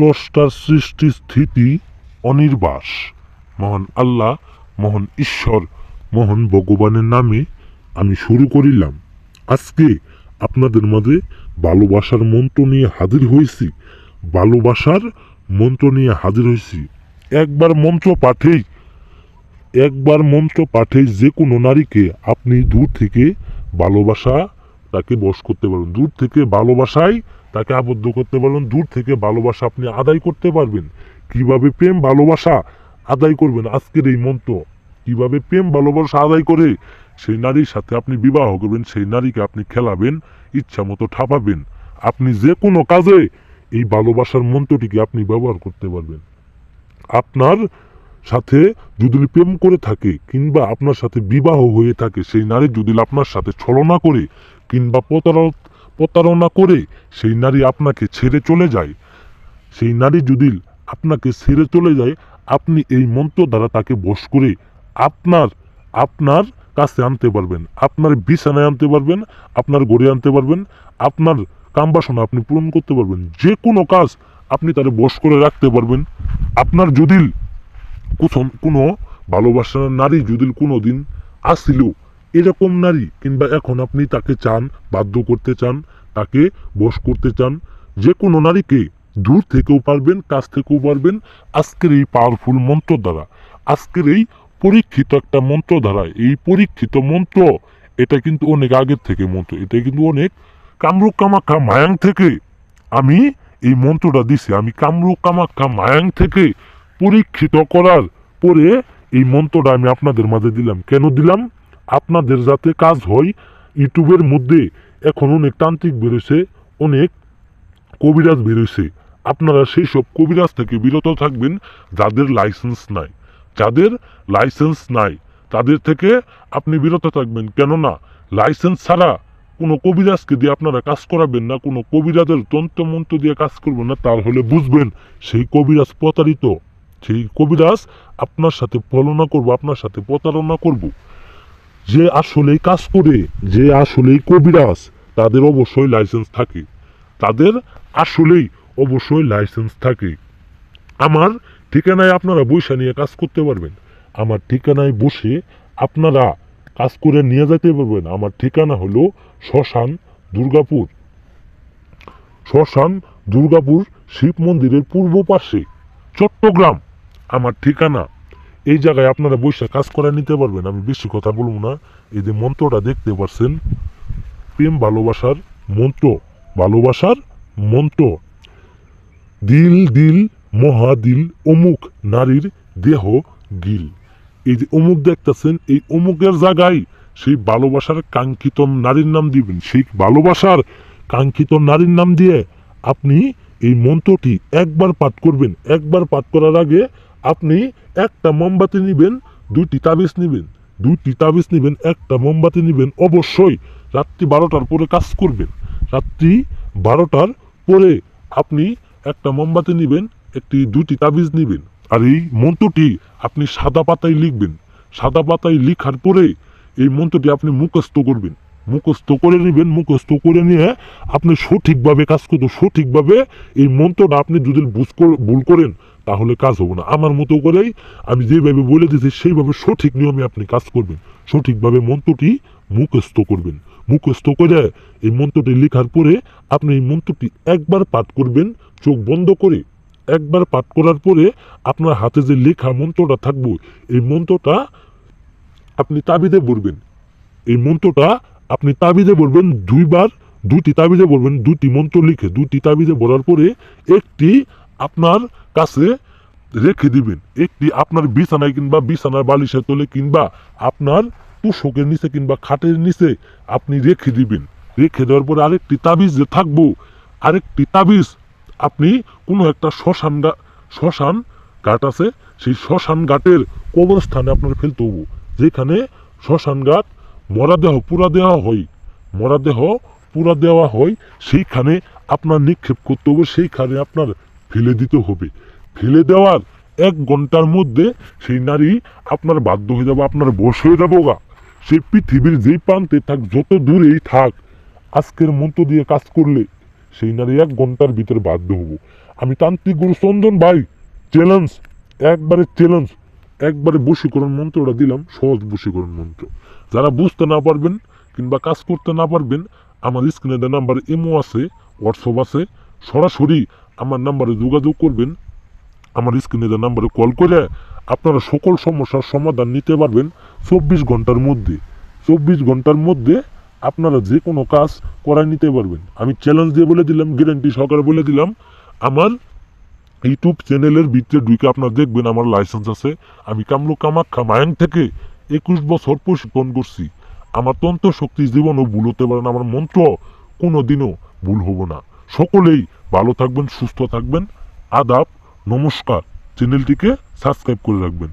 স্রষ্টার সৃষ্টি স্থিতি অনির্বাস। মহান আল্লাহ, মহান ঈশ্বর, মহান ভগবানের নামে আমি শুরু করিলাম। আজকে আপনাদের মাঝে ভালোবাসার মন্ত্র নিয়ে হাজির হয়েছি। ভালোবাসার মন্ত্র নিয়ে হাজির হয়েছি। একবার মন্ত্র পাঠেই, একবার মন্ত্র পাঠে যে কোনো নারীকে আপনি দূর থেকে ভালোবাসা তাকে বশ করতে পারেন দূর থেকে ভালোবাসায় তাকে আবদ্ধ করতে পারবেন দূর থেকে ভালোবাসা আপনি আদায় করতে পারবেন। কীভাবে প্রেম ভালোবাসা আদায় করবেন? আজকের এই মন্ত্র, কীভাবে প্রেম ভালোবাসা আদায় করে? সেই নারীর সাথে আপনি বিবাহ করবেন, সেই নারীকে আপনি খেলাবেন, ইচ্ছা মতো ঠাপাবেন। আপনি যে কোনো কাজে এই ভালোবাসার মন্ত্রটিকে আপনি ব্যবহার করতে পারবেন। আপনার সাথে যদি প্রেম করে থাকে, কিংবা আপনার সাথে বিবাহ হয়ে থাকে, সেই নারী যদি আপনার সাথে ছলনা করে, কিংবা প্রতারণ প্রতারণা করে সেই নারী আপনাকে ছেড়ে চলে যায়। সেই নারী যদি আপনাকে ছেড়ে চলে যায়, আপনি এই মন্ত্র দ্বারা তাকে বশ করে আপনার আপনার কাছে আনতে পারবেন। আপনার বিছানায় আনতে পারবেন, আপনার গড়ে আনতে পারবেন, আপনার কামবাসনা আপনি পূরণ করতে পারবেন। যে কোনো কাজ আপনি তারে বশ করে রাখতে পারবেন। আপনার যদি কোনো ভালোবাসার নারী যদি কোনো দিন আসিল এরকম নারী কিংবা এখন আপনি তাকে চান, বাধ্য করতে চান, তাকে বশ করতে চান, যে কোনো নারীকে দূর থেকেও পারবেন, কাছ থেকেও পারবেন। আজকের এই পাওয়ারফুল মন্ত্র দ্বারা, আজকের এই পরীক্ষিত একটা মন্ত্র দ্বারা, এই পরীক্ষিত মন্ত্র, এটা কিন্তু অনেক আগের থেকে মন্ত্র, এটা কিন্তু অনেক কামরূপ কামাখ্যা মায়াং থেকে আমি এই মন্ত্রটা দিছি। আমি কামরূপ কামাখ্যা মায়াং থেকে পরীক্ষিত করার পরে এই মন্ত্রটা আমি আপনাদের মাঝে দিলাম। কেন দিলাম? আপনাদের যাতে কাজ হয়, ইউটিউবের মধ্যে এখন অনেক তান্ত্রিক বেরোছে অনেক কবিরাজ বেরোছে আপনারা সেই সব কবিরাজ থেকে বিরত থাকবেন যাদের লাইসেন্স নাই। যাদের লাইসেন্স নাই, তাদের থেকে আপনি বিরত থাকবেন। কেননা, লাইসেন্স ছাড়া কোনো কবিরাজকে দিয়ে আপনারা কাজ করাবেন না, কোনো কবিরাজের তন্ত্রমন্ত্র দিয়ে কাজ করবেন না তার হলে বুঝবেন সেই কবিরাজ প্রতারিত। সেই কবিরাজ আপনার সাথে ফলনা করব, আপনার সাথে প্রতারণা করব। যে আসলেই কাজ করে, যে আসলেই কবিরাজ, তাদের অবশ্যই লাইসেন্স থাকে। তাদের আসলেই অবশ্যই লাইসেন্স থাকে। আমার ঠিকানায় আপনারা বৈশা নিয়ে কাজ করতে পারবেন। আমার ঠিকানায় বসে আপনারা কাজ করে নিয়ে যেতে পারবেন। আমার ঠিকানা হলো শ্মশান দুর্গাপুর। শ্মশান দুর্গাপুর শিব মন্দিরের পূর্ব পাশে, চট্টগ্রাম। আমার ঠিকানা এই জায়গায় আপনারা বসে কাজ করে নিতে পারবেন। আমি বেশি কথা বলব না। এই যে মন্ত্রটা দেখতে পাচ্ছেন প্রেম ভালোবাসার মন্ত্র ভালোবাসার মন্ত্র। দিল দিল মহাদিল অমুক নারীর দেহ গিল। এই যে অমুক দেখতেছেন, এই অমুকের জায়গায় সেই ভালোবাসার কাঙ্ক্ষিত নারীর নাম দিবেন। সেই ভালোবাসার কাঙ্ক্ষিত নারীর নাম দিয়ে আপনি এই মন্ত্রটি একবার পাঠ করবেন। একবার পাঠ করার আগে আপনি একটা মোমবাতি নেবেন, দুইটি তাবিজ নেবেন, দুইটি তাবিজ নেবেন, একটা মোমবাতি নেবেন, অবশ্যই রাত্রি বারোটার পরে কাজ করবেন। রাত্রি বারোটার পরে আপনি একটা মোমবাতি নেবেন, একটি দুটি তাবিজ নেবেন। আর এই মন্ত্রটি আপনি সাদা পাতায় লিখবেন। সাদা পাতায় লিখার পরে এই মন্ত্রটি আপনি মুখস্থ করবেন। মুখস্থ করে নেবেন, মুখস্থ করে নিয়ে আপনি সঠিকভাবে কাজ করতে সঠিকভাবে এই মন্ত্রটা আপনি যদি বুঝ ভুল করেন তাহলে কাজ হবে না। আমার মতো করেই আমি যেভাবে বলে দিয়েছি, সেইভাবে সঠিক নিয়মে আপনি কাজ করবেন। সঠিকভাবে মন্ত্রটি মুখস্থ করবেন। মুখস্থ করে এই মন্ত্রটি লেখার পরে আপনি এই মন্ত্রটি একবার পাঠ করবেন, চোখ বন্ধ করে। একবার পাঠ করার পরে আপনার হাতে যে লেখা মন্ত্রটা থাকবে, এই মন্ত্রটা আপনি তাবিদে বলবেন এই মন্ত্রটা আপনি তাবিদে বলবেন দুইবার দুটি তাবিজে বলবেন দুটি মন্ত্র লিখে দুটি তাবিজে বলার পরে একটি আপনার কাছে রেখে দিবেন। একটি আপনার বিছানায় কিংবা বিছানার বালিশের তলে কিংবা আপনার তুষকের নিচে কিংবা খাটের নিচে আপনি রেখে দিবেন। রেখে দেওয়ার পরে আরেকটি তাবিজ যে থাকব, আরেকটি তাবিজ আপনি কোনো একটা শ্মশান শ্মশান ঘাট আছে, সেই শ্মশান ঘাটের কবরস্থানে আপনার ফেলতে হব। যেখানে শ্মশান ঘাট মরা দেহ, পুরা দেওয়া হয়। মরা দেহ পুরা দেওয়া হয়, সেইখানে আপনার নিক্ষেপ করতে হবে, সেইখানে আপনার ফেলে দিতে হবে। ফেলে দেওয়ার এক ঘণ্টার মধ্যে সেই নারী আপনার বাধ্য হয়ে যাবে, আপনার বস হয়ে যাব গা। সে পৃথিবীর যেই প্রান্তে থাক, যত দূরেই থাক, আজকের মন্ত্র দিয়ে কাজ করলে সেই নারী এক ঘণ্টার ভিতরে বাধ্য হব। আমি তান্ত্রিক গুরু চন্দন ভাই চ্যালেঞ্জ একবারে চ্যালেঞ্জ একবারে বশীকরণ মন্ত্রটা দিলাম, সহজ বশীকরণ মন্ত্র। যারা বুঝতে না পারবেন কিংবা কাজ করতে না পারবেন, আমার স্ক্রিনে নাম্বার এমও আছে হোয়াটসঅ্যাপ আছে, সরাসরি আমার নাম্বারে যোগাযোগ করবেন, আমার স্ক্রিনে দেওয়া নাম্বারে কল করে আপনারা সকল সমস্যার সমাধান নিতে পারবেন চব্বিশ ঘণ্টার মধ্যে। চব্বিশ ঘণ্টার মধ্যে আপনারা যে কোনো কাজ করায় নিতে পারবেন। আমি চ্যালেঞ্জ দিয়ে বলে দিলাম গ্যারেন্টি সহকারে বলে দিলাম, আমার ইউটিউব চ্যানেলের ভিতরে ঢুকে আপনারা দেখবেন আমার লাইসেন্স আছে। আমি কামরূপ কামাখ্যা মায়াং থেকে একুশ বছর প্রশিক্ষণ করছি। আমার তন্ত্র শক্তি জীবনও ভুল হতে পারে না, আমার মন্ত্র কোনো দিনও ভুল হব না। সকলেই ভালো থাকবেন সুস্থ থাকবেন। আদাব নমস্কার। চ্যানেলটিকে সাবস্ক্রাইব করে রাখবেন।